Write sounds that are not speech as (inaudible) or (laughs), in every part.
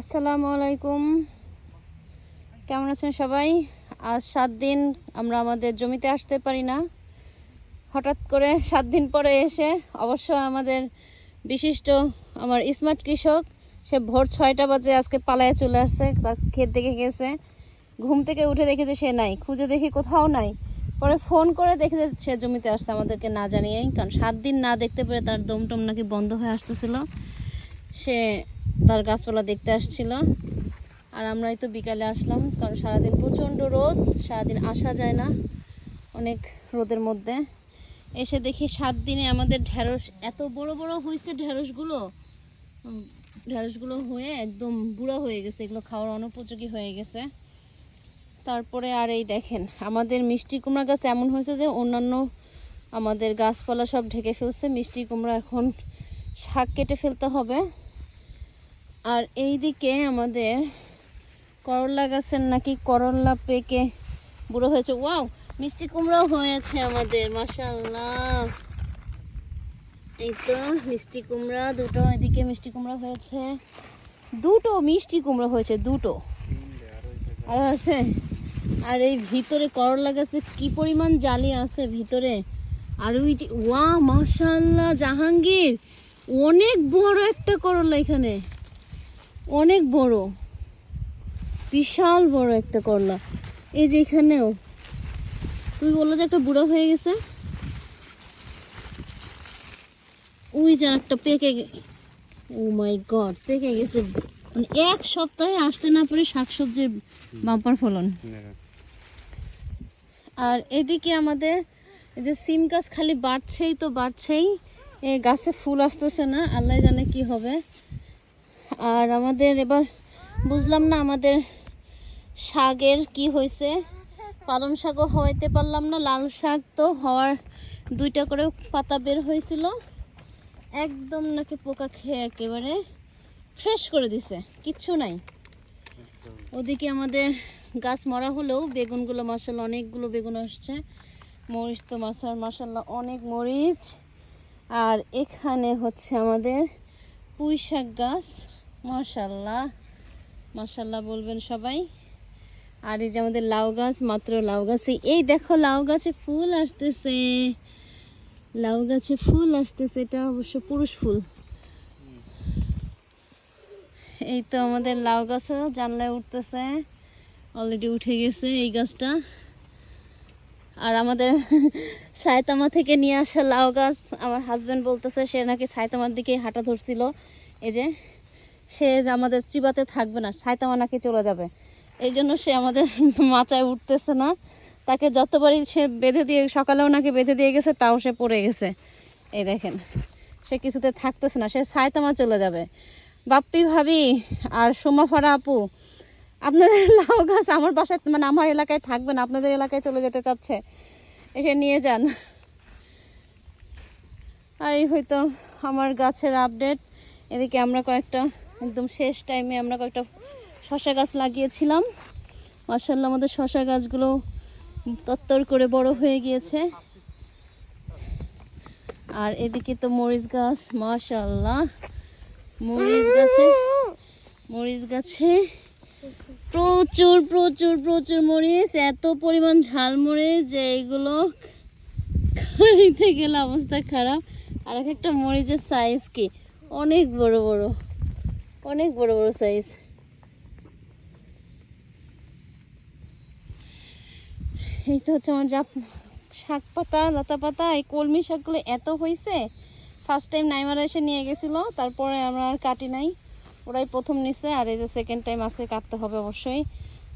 আসসালামু আলাইকুম। কেমন আছেন সবাই? আজ সাত দিন আমরা আমাদের জমিতে আসতে পারি না। হঠাৎ করে সাত দিন পরে এসে অবশ্য আমাদের বিশিষ্ট আমার স্মার্ট কৃষক, সে ভোর ছয়টা বাজে আজকে পালায় চলে আসছে তার ক্ষেত দেখে গেছে। ঘুম থেকে উঠে দেখে যে সে নাই, খুঁজে দেখি কোথাও নাই। পরে ফোন করে দেখে যে সে জমিতে আসছে আমাদেরকে না জানিয়েই, কারণ সাত দিন না দেখতে পেরে তার দমটম নাকি বন্ধ হয়ে আসতেছিল। সে তার গাছপালা দেখতে আসছিল। আর আমরাই তো বিকালে আসলাম, কারণ সারাদিন প্রচণ্ড রোদ, সারাদিন আসা যায় না অনেক রোদের মধ্যে। এসে দেখি সাত দিনে আমাদের ঢেঁড়স, এত বড় বড় হয়েছে ঢেঁড়সগুলো। ঢেঁড়সগুলো হয়ে একদম বুড়া হয়ে গেছে, এগুলো খাওয়ার অনুপযোগী হয়ে গেছে। তারপরে আর এই দেখেন, আমাদের মিষ্টি কুমড়া গাছ এমন হয়েছে যে অন্যান্য আমাদের গাছপালা সব ঢেকে ফেলছে, মিষ্টি কুমড়া এখন শাক কেটে ফেলতে হবে। আর এই দিকে আমাদের করলা গাছের নাকি করলা পেকে বুড়ো হয়েছে। ওয়াও, মিষ্টি কুমড়াও হয়েছে আমাদের মাশাল্লাহ এই তো মিষ্টি কুমড়া, দুটো এদিকে মিষ্টি কুমড়া হয়েছে। দুটো মিষ্টি কুমড়া হয়েছে, দুটো। আর আছে, আর এই ভিতরে করলা গাছে কি পরিমাণ জালি আছে ভিতরে। আর ওই যে ওয়া মাশাল্লাহ জাহাঙ্গীর, অনেক বড় একটা করলা এখানে। অনেক বড়। বিশাল বড় একটা করলা এই যে এখানেও। তুমি বলল যে একটা বুড়ো হয়ে গেছে। ওই যে একটা পেকে ও মাই গড, পেকে গেছে। মানে এক সপ্তাহে আসতে না পারে শাকসবজির বাম্পার ফলন। আর এদিকে আমাদের যে সিম গাছ খালি বাড়ছেই তো বাড়ছেই। গাছে ফুল আসতেছে না, আল্লাহ জানে কি হবে। আর আমাদের এবার বুঝলাম না আমাদের শাকের কি হয়েছে। পালং শাকও হইতে পারলাম না, লাল শাক তো হওয়ার দুইটা করে পাতা বের হয়েছিল। একদম নাকি পোকা খেয়ে একেবারে ফ্রেশ করে দিছে, কিচ্ছু নাই। ওদিকে আমাদের গাছ মরা হলেও বেগুনগুলো মাসাল্লাহ অনেকগুলো বেগুন আসছে। মরিচ তো মাসাল মাসাল্লাহ অনেক মরিচ। আর এখানে হচ্ছে আমাদের পুঁই শাক গাছ। মাশাল্লাহ মাশাল্লাহ বলবেন সবাই। আর এই যে আমাদের লাউ গাছ, মাত্র লাউ গাছে। এই দেখো লাউ গাছে ফুল আসতেছে। লাউ গাছে ফুল আসতেছে, এটা অবশ্য পুরুষ ফুল। এই তো আমাদের লাউ গাছও জানলায় উঠতেছে। অলরেডি উঠে গেছে এই গাছটা। আর আমাদের (laughs) সায়তামা থেকে নিয়ে আসা লাউ গাছ, আমার হাজব্যান্ড বলতেছে, সে নাকি সায়তামার দিকে হাঁটা ধরছিল। এই যে সে যে আমাদের চিবাতে থাকবে না সায়তামা নাকি চলে যাবে। এই জন্য সে আমাদের (laughs) মাচায় উঠতেছে না। তাকে যতবারই সে বেঁধে দিয়ে সকালেও নাকি বেঁধে দিয়ে গেছে, তাও সে পড়ে গেছে। এই দেখেন, সে কিছুতে থাকতেছে না, সে সায়তামা চলে যাবে। বাপ্পি ভাবি আর সোমা ফারা আপু, আপনাদের (laughs) লাউ গাছ আমার বাসায় মানে আমার এলাকায় থাকবে না, আপনাদের এলাকায় চলে যেতে চাচ্ছে। এসে নিয়ে যান। আর এই হয়তো আমার গাছের আপডেট এদিকে আমরা কয়েকটা একদম শেষ টাইমে আমরা কয়েকটা শশা গাছ লাগিয়েছিলাম। মার্শাল্লাহ আমাদের শশা গাছগুলো তত্তর করে বড় হয়ে গিয়েছে। আর এদিকে তো মরিচ গাছ মাশাল্লাহ মরিচ গাছে মরিচ গাছে প্রচুর প্রচুর প্রচুর মরিচ, এত পরিমাণ ঝাল মরিচ যে এইগুলো খাইতে গেলে অবস্থা খারাপ। আর এক একটা মরিচের সাইজ কি? অনেক বড় বড়। অনেক বড় বড় সাইজ এই তো হচ্ছে আমার যা শাক পাতা, লতা পাতা, এই কলমি শাকগুলো এত হয়েছে ফার্স্ট টাইম নাইমারা এসে নিয়ে গেছিল, তারপরে আমরা আর কাটি নাই। ওরাই প্রথম নিছে, আর এই যে সেকেন্ড টাইম আজকে কাটতে হবে অবশ্যই।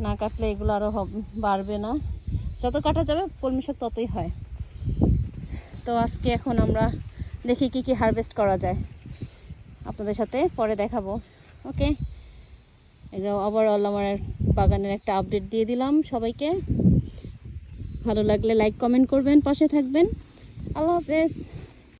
না কাটলে এগুলো আরও বাড়বে না। যত কাটা যাবে, কলমি শাক ততই হয়। তো আজকে এখন আমরা দেখি কি কি হারভেস্ট করা যায়। আপনাদের সাথে পরে দেখাবো। ওকে এটা ওভারঅল আমার বাগানের একটা আপডেট দিয়ে দিলাম সবাইকে। ভালো লাগলে লাইক কমেন্ট করবেন, পাশে থাকবেন। আল্লাহ হাফেজ।